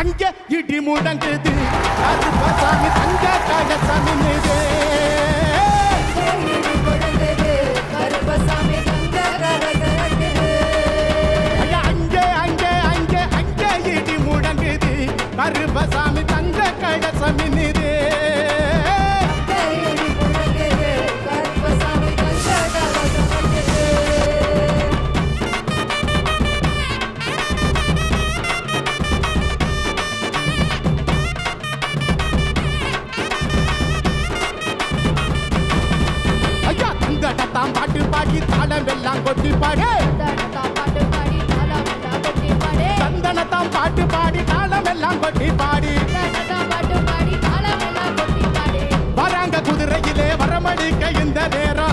அங்க இடி முடங்குது. அது தங்க தங்க கரகரக்குது ஐயா, அங்கே அங்கே அங்கே அங்கே இடி முடங்குது. கருப்பசாமி தாத்தாம் பாட்டு பாடி தாளம் எல்லாம் கொட்டி பாடு. சந்தனத்தாம் பாட்டு பாடி தாளம் எல்லாம் கொட்டி பாடி. வராங்க குதிரையிலே வரமடிக்க இந்த நேரம்.